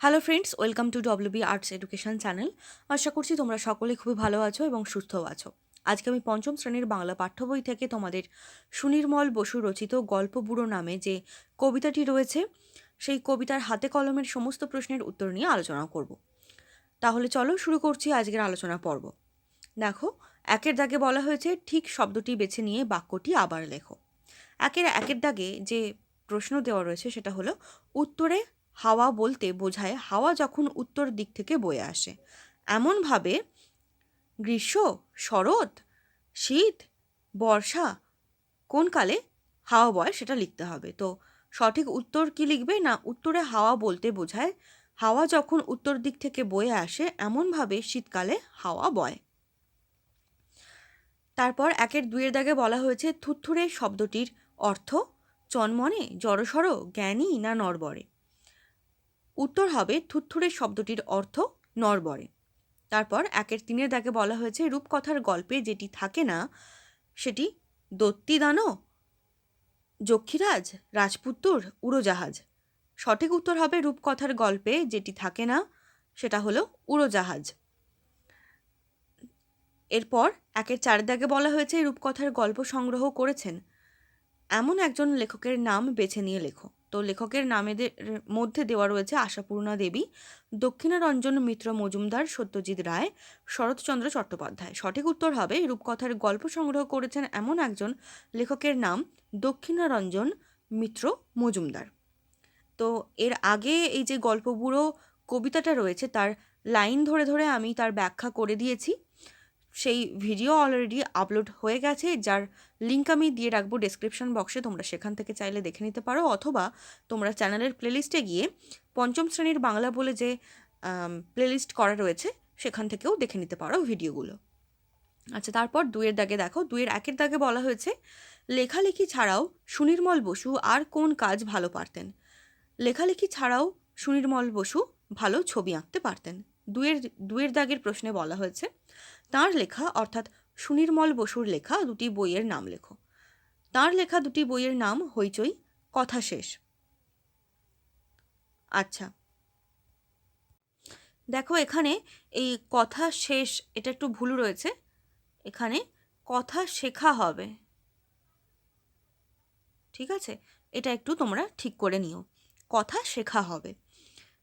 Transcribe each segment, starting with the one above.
Hello friends welcome to WB arts education channel আশা করছি তোমরা সকলে খুবই ভালো আছো এবং সুস্থও আছো। আজকে আমি পঞ্চম শ্রেণির বাংলা পাঠ্য বই থেকে তোমাদের সুনির্মল বসু রচিত গল্প বুড়ো নামে যে কবিতাটি রয়েছে, সেই কবিতার হাতে কলমের সমস্ত প্রশ্নের উত্তর নিয়ে আলোচনা করব। তাহলে চলো শুরু করছি আজকের আলোচনা পর্ব। দেখো, একের দাগে বলা হয়েছে, ঠিক শব্দটি বেছে নিয়ে বাক্যটি আবার লেখো। একের একের দাগে যে প্রশ্ন দেওয়া রয়েছে সেটা হলো, উত্তরে হাওয়া বলতে বোঝায় হাওয়া যখন উত্তর দিক থেকে বয়ে আসে। এমনভাবে গ্রীষ্ম, শরৎ, শীত, বর্ষা, কোন কালে হাওয়া বয় সেটা লিখতে হবে। তো সঠিক উত্তর কি লিখবে না উত্তরে হাওয়া বলতে বোঝায় হাওয়া যখন উত্তর দিক থেকে বয়ে আসে এমনভাবে শীতকালে হাওয়া বয়। তারপর একের দুইয়ের দাগে বলা হয়েছে থুথুরে শব্দটির অর্থ চনমনে, জড়সড়, জ্ঞানী না নরবরে উত্তর হবে থুত্থুরে শব্দটির অর্থ নরবরে তারপর একের তিনের দাগে বলা হয়েছে, রূপকথার গল্পে যেটি থাকে না, সেটি দত্তিদানো, যক্ষীরাজ, রাজপুত্তর উড়োজাহাজ। সঠিক উত্তর হবে রূপকথার গল্পে যেটি থাকে না, সেটা হলো উড়োজাহাজ। এরপর একের চার দাগে বলা হয়েছে, রূপকথার গল্প সংগ্রহ করেছেন। এমন একজন লেখকের নাম বেছে নিয়ে লেখো। তো লেখকের নামেদের মধ্যে দেওয়া রয়েছে আশাপূর্ণা দেবী, দক্ষিণারঞ্জন মিত্র মজুমদার, সত্যজিৎ রায়, শরৎচন্দ্র চট্টোপাধ্যায়। সঠিক উত্তর হবে, রূপকথার গল্প সংগ্রহ করেছেন এমন একজন লেখকের নাম দক্ষিণারঞ্জন মিত্র মজুমদার। তো এর আগে এই যে গল্প বুড়ো কবিতাটা রয়েছে, তার লাইন ধরে ধরে আমি তার ব্যাখ্যা করে দিয়েছি। সেই ভিডিও অলরেডি আপলোড হয়ে গেছে, যার লিঙ্ক আমি দিয়ে রাখব ডেসক্রিপশন বক্সে তোমরা সেখান থেকে চাইলে দেখে নিতে পারো। অথবা তোমরা চ্যানেলের প্লেলিস্টে গিয়ে পঞ্চম শ্রেণির বাংলা বলে যে প্লেলিস্ট করা রয়েছে, সেখান থেকেও দেখে নিতে পারো ভিডিওগুলো আচ্ছা তারপর দুয়ের দাগে দেখো দুয়ের একের দাগে বলা হয়েছে, লেখালেখি ছাড়াও সুনির্মল বসু আর কোন কাজ ভালো পারতেন? লেখালেখি ছাড়াও সুনির্মল বসু ভালো ছবি আঁকতে পারতেন। দুয়ের দুয়ের দাগের প্রশ্নে বলা হয়েছে তার লেখা, অর্থাৎ সুনির্মল বসুর লেখা, দুটি বইয়ের নাম লেখো। তার লেখা, দুটি বইয়ের নাম, হইচই, কথা শেষ। আচ্ছা। দেখো এখানে এই কথা শেষ, এটা একটু ভুল রয়েছে। এখানে কথা শেখা হবে। ঠিক আছে? এটা একটু তোমরা ঠিক করে নিও। কথা শেখা হবে।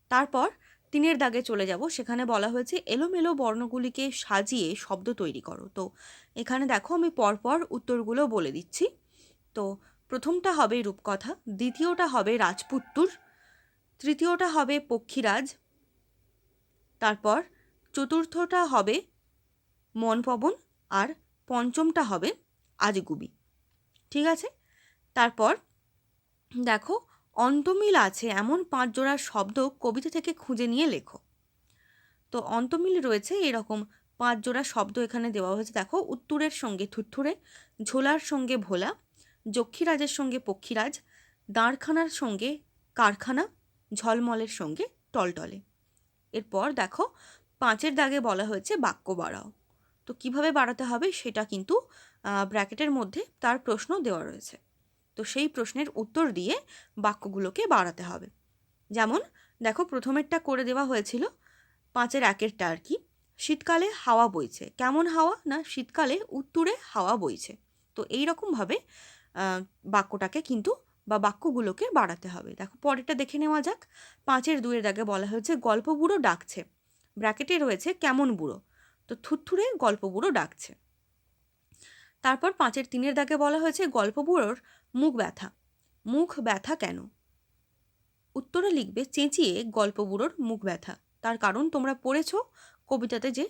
তারপর তিনের দাগে চলে যাব। সেখানে বলা হয়েছে, এলোমেলো বর্ণগুলিকে সাজিয়ে শব্দ তৈরি করো। তো এখানে দেখো আমি পরপর উত্তরগুলো বলে দিচ্ছি। তো প্রথমটা হবে রূপকথা, দ্বিতীয়টা হবে রাজপুত্তুর, তৃতীয়টা হবে পক্ষীরাজ, তারপর চতুর্থটা হবে মনপবন আর পঞ্চমটা হবে আজগুবি। ঠিক আছে? তারপর দেখো অন্তমিল আছে এমন পাঁচ জোড়া শব্দ কবিতা থেকে খুঁজে নিয়ে লেখো। তো অন্তমিল রয়েছে এরকম পাঁচ জোড়া শব্দ এখানে দেওয়া হয়েছে। দেখো, উত্তরের সঙ্গে থুরথুরে, ঝোলার সঙ্গে ভোলা, যক্ষীরাজের সঙ্গে পক্ষীরাজ দাঁড়খানার সঙ্গে কারখানা, ঝলমলের সঙ্গে টলটলে। এরপর দেখো, পাঁচের দাগে বলা হয়েছে বাক্য বাড়াও। তো কীভাবে বাড়াতে হবে সেটা কিন্তু ব্র্যাকেটের মধ্যে তার প্রশ্ন দেওয়া রয়েছে। তো সেই প্রশ্নের উত্তর দিয়ে বাক্যগুলোকে বাড়াতে হবে। যেমন, দেখো প্রথমেরটা করে দেওয়া হয়েছিল, পাঁচের একেরটা আর কি, শীতকালে হাওয়া বইছে। কেমন হাওয়া? না, শীতকালে উত্তরে হাওয়া বইছে। তো এই রকমভাবে বাক্যটাকে কিন্তু বা বাক্যগুলোকে বাড়াতে হবে। দেখো পরেরটা দেখে নেওয়া যাক। পাঁচের দুয়ের দাগে বলা হয়েছে গল্প বুড়ো ডাকছে। ব্র্যাকেটে রয়েছে, কেমন বুড়ো? তো থুথুরে গল্প বুড়ো ডাকছে। তারপর পাঁচের তিনের দাগে বলা হয়েছে গল্প বুড়োর মুখ ব্যথা। মুখ ব্যথা কেন? উত্তরে লিখবে, চেঁচিয়ে গল্প বুড়োর মুখ ব্যথা। তার কারণ তোমরা পড়েছ কবিতাতে যে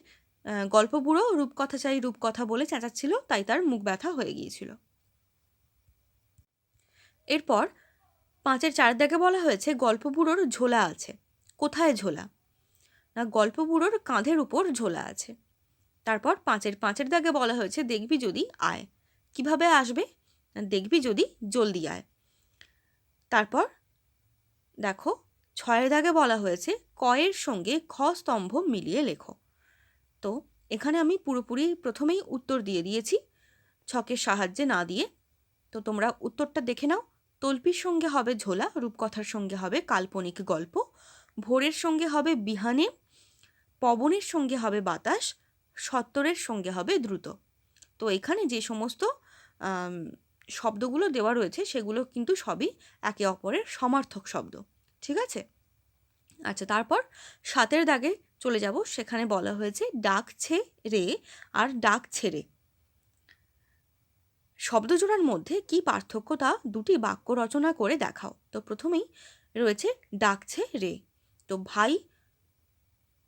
গল্প বুড়ো রূপকথা চাই রূপকথা বলে চেঁচাচ্ছিল, তাই তার মুখ ব্যথা হয়ে গিয়েছিল। এরপর পাঁচের চার দাগে বলা হয়েছে, গল্প বুড়োর ঝোলা আছে। কোথায় ঝোলা? না, গল্প বুড়োর কাঁধের উপর ঝোলা আছে। তারপর পাঁচের পাঁচের দাগে বলা হয়েছে, দেখবি যদি আয়। কীভাবে আসবে? দেখবি যদি জলদি আয়। তারপর দেখো, ছয়ের দাগে বলা হয়েছে, কয়ের সঙ্গে খ স্তম্ভ মিলিয়ে লেখো। তো এখানে আমি পুরোপুরি প্রথমেই উত্তর দিয়ে দিয়েছি, ছকের সাহায্যে না দিয়ে। তো তোমরা উত্তরটা দেখে নাও। তল্পির সঙ্গে হবে ঝোলা, রূপকথার সঙ্গে হবে কাল্পনিক গল্প, ভোরের সঙ্গে হবে বিহানে, পবনের সঙ্গে হবে বাতাস সত্তরের সঙ্গে হবে দ্রুত। তো এখানে যে সমস্ত শব্দগুলো দেওয়া রয়েছে, সেগুলো কিন্তু সবই একে অপরের সমার্থক শব্দ। ঠিক আছে? আচ্ছা তারপর সাতের দাগে চলে যাব। সেখানে বলা হয়েছে ডাকছে রে আর ডাক ছেড়ে শব্দজোড়ার মধ্যে কি পার্থক্য তা দুটি বাক্য রচনা করে দেখাও। তো প্রথমেই রয়েছে ডাকছে রে। তো ভাই,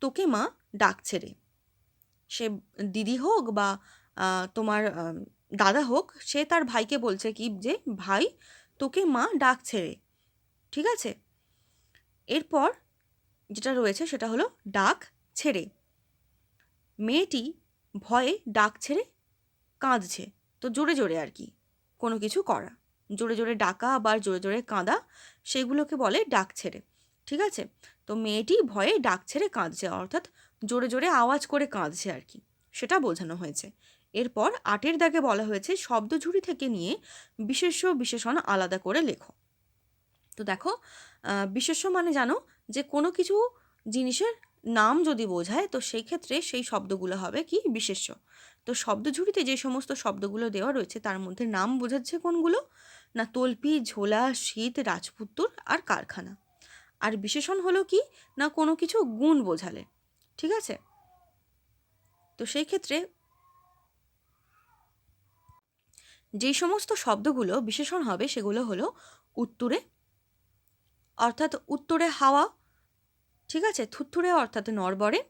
তোকে মা ডাকছে রে। সে দিদি হোক বা তোমার দাদা হোক, সে তার ভাইকে বলছে কি যে, ভাই, তোকে মা ডাকছে রে। ঠিক আছে? এরপর যেটা রয়েছে সেটা হলো ডাক ছেড়ে মেয়েটি ভয়ে ডাক ছেড়ে কাঁদছে। তো জোরে জোরে আর কি, কোনো কিছু করা। জোরে জোরে ডাকা আবার জোরে জোরে কাঁদা, সেগুলোকে বলে ডাক ছেড়ে ঠিক আছে? তো মেয়েটি ভয়ে ডাক ছেড়ে কাঁদছে, অর্থাৎ জোরে জোরে আওয়াজ করে কাঁদছে আর কি। সেটা বোঝানো হয়েছে। এরপর আটের দাগে বলা হয়েছে শব্দঝুড়ি থেকে নিয়ে বিশেষ্য বিশেষণ আলাদা করে লেখো। তো দেখো বিশেষ্য মানে জানো যে কোনো কিছু জিনিসের নাম যদি বোঝায়, তো সেই ক্ষেত্রে সেই শব্দগুলো হবে কি? বিশেষ্য। তো শব্দঝুড়িতে যে সমস্ত শব্দগুলো দেওয়া রয়েছে, তার মধ্যে নাম বোঝাচ্ছে কোনগুলো? না, তল্পি, ঝোলা, শীত, রাজপুত্তর আর কারখানা। আর বিশেষণ হলো কি? না কোনো কিছু গুণ বোঝালে। ঠিক আছে? তো সেই ক্ষেত্রে যেই সমস্ত শব্দগুলো বিশেষণ হবে সেগুলো হলো উত্তরে, অর্থাৎ উত্তরে হাওয়া, ঠিক আছে? থুত্থুরে অর্থাৎ নড়বড়ে,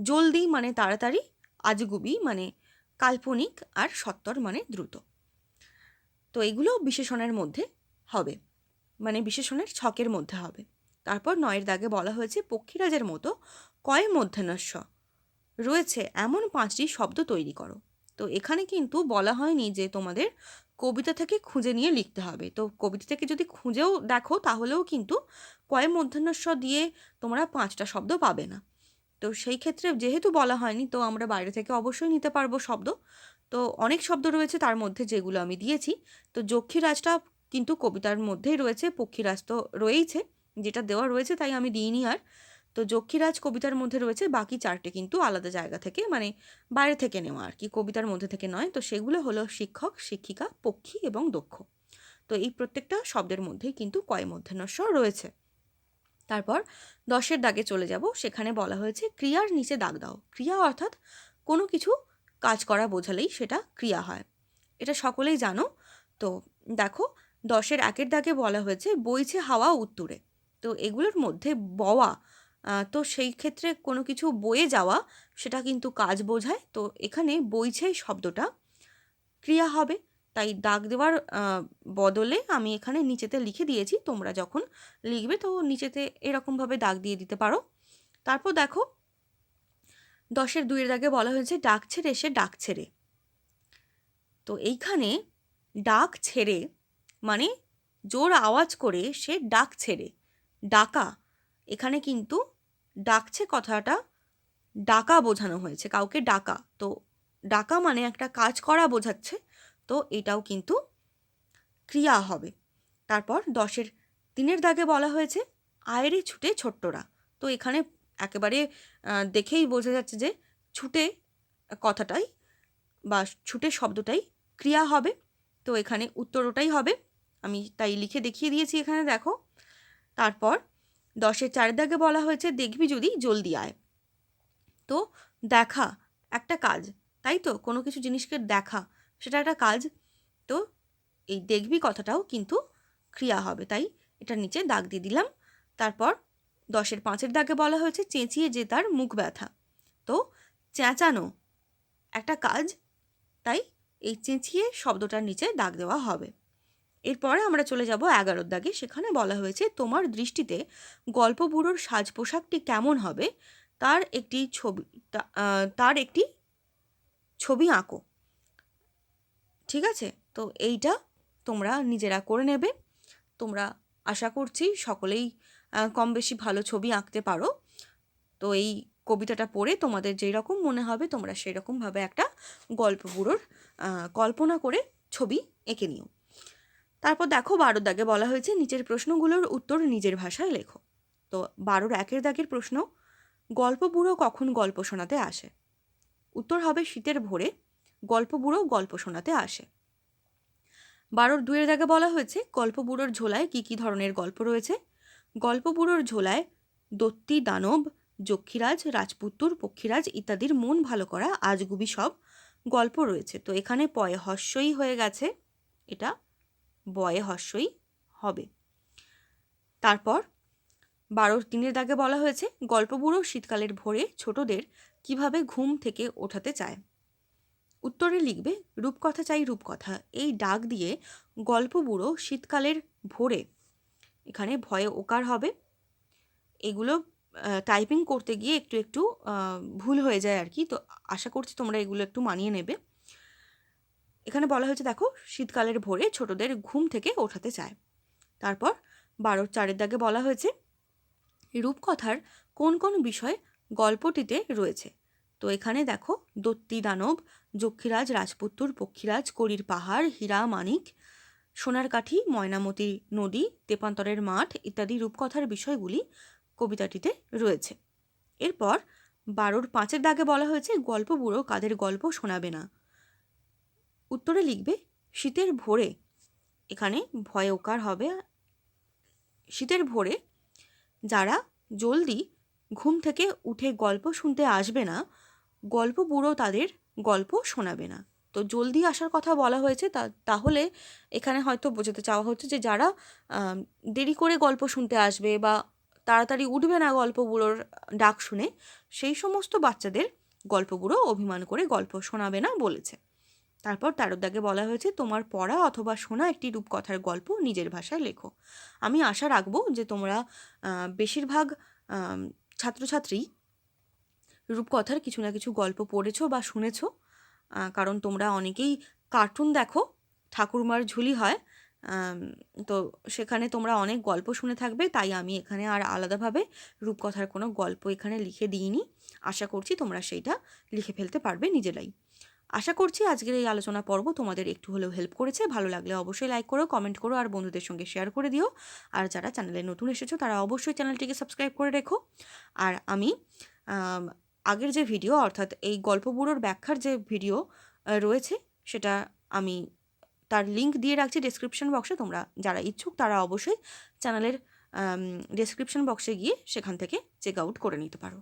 জলদি মানে তাড়াতাড়ি, আজগুবি মানে কাল্পনিক আর সত্তর মানে দ্রুত। তো এগুলো বিশেষণের মধ্যে হবে। মানে বিশেষণের ছকের মধ্যে হবে। তারপর নয়ের দাগে বলা হয়েছে, পক্ষীরাজের মতো কয় মধ্যাহ্নস্ব? রয়েছে এমন পাঁচটি শব্দ তৈরি করো। তো এখানে কিন্তু বলা হয়নি যে তোমাদের কবিতা থেকে খুঁজে নিয়ে লিখতে হবে। তো কবিতা থেকে যদি খুঁজেও দেখো, তাহলেও কিন্তু কয় মধ্যাহ্নস্ব দিয়ে তোমরা পাঁচটা শব্দ পাবে না। তো সেই ক্ষেত্রে যেহেতু বলা হয়নি, তো আমরা বাইরে থেকে অবশ্যই নিতে পারব শব্দ। তো অনেক শব্দ রয়েছে তার মধ্যে যেগুলো আমি দিয়েছি। তো যক্ষীরাজটা কিন্তু কবিতার মধ্যেই রয়েছে পক্ষীরাজ তো রয়েইছে, যেটা দেওয়া রয়েছে তাই আমি দিইনি আর। তো যক্ষীরাজ কবিতার মধ্যে রয়েছে বাকি চারটে কিন্তু আলাদা জায়গা থেকে মানে বাইরে থেকে নেওয়া আর কি, কবিতার মধ্যে থেকে নয়। তো সেগুলো হলো শিক্ষক, শিক্ষিকা, পক্ষী এবং দক্ষ। তো এই প্রত্যেকটা শব্দের মধ্যেই কিন্তু কয় মধ্যাহ্নস্ব রয়েছে। তারপর দশের দাগে চলে যাব, সেখানে বলা হয়েছে ক্রিয়ার নিচে দাগ দাও। ক্রিয়া অর্থাৎ কোনো কিছু কাজ করা বোঝালেই সেটা ক্রিয়া হয়। এটা সকলেই জানো। তো দেখো দশের একের দাগে বলা হয়েছে, বইছে হাওয়া উত্তরে। তো এগুলোর মধ্যে বওয়া তো সেই ক্ষেত্রে কোনো কিছু বয়ে যাওয়া, সেটা কিন্তু কাজ বোঝায়। তো এখানে বইছে শব্দটা, ক্রিয়া হবে। তাই দাগ দেওয়ার বদলে আমি এখানে নিচেতে লিখে দিয়েছি। তোমরা যখন লিখবে তো নিচেতে এরকমভাবে দাগ দিয়ে দিতে পারো। তারপর দেখো, দশের দুইয়ের দাগে বলা হয়েছে, ডাক ছেড়ে সে ডাক ছেড়ে। তো এইখানে ডাক ছেড়ে মানে জোর আওয়াজ করে সে ডাক ছেড়ে ডাকা। এখানে কিন্তু ডাকছে কথাটা ডাকা বোঝানো হয়েছে, কাউকে ডাকা। তো ডাকা মানে একটা কাজ করা বোঝাচ্ছে, তো এটাও কিন্তু ক্রিয়া হবে। তারপর দশের তিনের দাগে বলা হয়েছে আয়রে ছুটে ছোট্টরা। তো এখানে একেবারে দেখেই বোঝা যাচ্ছে যে ছুটে কথাটাই বা ছুটে শব্দটাই ক্রিয়া হবে। তো এখানে উত্তর ওটাই হবে। আমি তাই লিখে দেখিয়ে দিয়েছি এখানে, দেখো। তারপর দশের চারের দাগে বলা হয়েছে, দেখবি যদি জলদি আয়। তো দেখা, একটা কাজ, তাই তো? কোনো কিছু জিনিসকে দেখা, সেটা একটা কাজ। তো এই দেখবি কথাটাও কিন্তু ক্রিয়া হবে, তাই এটার নিচে দাগ দিয়ে দিলাম। তারপর দশের পাঁচের দাগে বলা হয়েছে, চেঁচিয়ে যে তার মুখ ব্যথা। তো চেঁচানো, একটা কাজ, তাই এই চেঁচিয়ে শব্দটার নিচে দাগ দেওয়া হবে। এরপরে আমরা চলে যাব এগারোর দাগে। সেখানে বলা হয়েছে, তোমার দৃষ্টিতে গল্প বুড়োর সাজ পোশাকটি কেমন হবে? তার একটি ছবি তার একটি ছবি আঁকো। ঠিক আছে? তো এইটা তোমরা নিজেরা করে নেবে। তোমরা আশা করছি সকলেই কম বেশি ভালো ছবি আঁকতে পারো। তো এই কবিতাটা পড়ে তোমাদের যেই রকম মনে হবে, তোমরা সেই রকমভাবে একটা গল্প বুড়োর কল্পনা করে ছবি এঁকে নিও। তারপর দেখো বারোর দাগে বলা হয়েছে, নিচের প্রশ্নগুলোর উত্তর নিজের ভাষায় লেখো। তো বারোর একের দাগের প্রশ্ন, গল্প বুড়ো কখন গল্প শোনাতে আসে? উত্তর হবে শীতের ভোরে, গল্প বুড়ো গল্প শোনাতে আসে। বারোর দুয়ের দাগে বলা হয়েছে, গল্প বুড়োর ঝোলায় কী কী ধরনের গল্প রয়েছে? গল্প বুড়োর ঝোলায়, দত্তি, দানব, যক্ষীরাজ, রাজপুত্তুর, পক্ষীরাজ ইত্যাদির মন ভালো করা, আজগুবি সব গল্প রয়েছে। তো এখানে পয়ে হস্যই হয়ে গেছে, এটা বয়ে হস্যই হবে। তারপর বারো তিনের দাগে বলা হয়েছে গল্প বুড়ো শীতকালের ভোরে ছোটদের কীভাবে ঘুম থেকে ওঠাতে চায়। উত্তরে লিখবে, রূপকথা চাই রূপকথা। এই ডাক দিয়ে গল্প বুড়ো শীতকালের ভোরে এখানে ভয়ে ওকার হবে। এগুলো টাইপিং করতে গিয়ে একটু একটু ভুল হয়ে যায় আর কি। তো আশা করছি তোমরা এগুলো একটু মানিয়ে নেবে। এখানে বলা হয়েছে, দেখো, শীতকালের ভোরে ছোটদের ঘুম থেকে ওঠাতে চায়। তারপর বারোর চারের দাগে বলা হয়েছে, রূপকথার কোন কোন বিষয় গল্পটিতে রয়েছে? তো এখানে দেখো, দত্তি দানব, যক্ষীরাজ রাজপুত্তুর পক্ষীরাজ, করির পাহাড়, হীরা, মানিক, সোনার কাঠি, ময়নামতি নদী, তেপান্তরের মাঠ ইত্যাদি রূপকথার বিষয়গুলি কবিতাটিতে রয়েছে। এরপর বারোর পাঁচের দাগে বলা হয়েছে, গল্প বুড়ো কাদের গল্প শোনাবে না। উত্তরে লিখবে, শীতের ভোরে। এখানে ভয় ওকার হবে। শীতের ভোরে যারা জলদি ঘুম থেকে উঠে গল্প শুনতে আসবে না, গল্প বুড়ো তাদের গল্প শোনাবে না। তো জলদি আসার কথা বলা হয়েছে, তা, তাহলে এখানে হয়তো বোঝাতে চাওয়া হচ্ছে যে যারা দেরি করে গল্প শুনতে আসবে বা তাড়াতাড়ি উঠবে না গল্প বুড়োর ডাক শুনে, সেই সমস্ত বাচ্চাদের গল্প বুড়ো অভিমান করে গল্প শোনাবে না বলেছে। তারপর তার দাগে বলা হয়েছে, তোমার পড়া অথবা শোনা একটি রূপকথার গল্প নিজের ভাষায় লেখো। আমি আশা রাখব যে তোমরা বেশিরভাগ ছাত্রছাত্রী রূপকথার কিছু না কিছু গল্প পড়েছো বা শুনেছো। কারণ তোমরা অনেকেই কার্টুন দেখো, ঠাকুরমার ঝুলি হয় তো সেখানে তোমরা অনেক গল্প শুনে থাকবে, তাই আমি এখানে আর আলাদাভাবে রূপকথার কোনো গল্প এখানে লিখে দিইনি। আশা করছি তোমরা সেইটা লিখে ফেলতে পারবে নিজেরাই। আশা করছি আজকের এই আলোচনা পর্ব তোমাদের একটু হলেও হেল্প করেছে। ভালো লাগলে অবশ্যই লাইক করো কমেন্ট করো আর বন্ধুদের সঙ্গে শেয়ার করে দিও। আর যারা চ্যানেলে নতুন এসেছ, তারা অবশ্যই চ্যানেলটিকে সাবস্ক্রাইব করে রেখো। আর আমি আগের যে ভিডিও অর্থাৎ এই গল্প বুড়োর ব্যাখ্যার যে ভিডিও রয়েছে, সেটা আমি তার লিঙ্ক দিয়ে রাখছি ডেসক্রিপশন বক্সে তোমরা যারা ইচ্ছুক, তারা অবশ্যই চ্যানেলের ডেসক্রিপশন বক্সে গিয়ে সেখান থেকে চেক আউট করে নিতে পারো।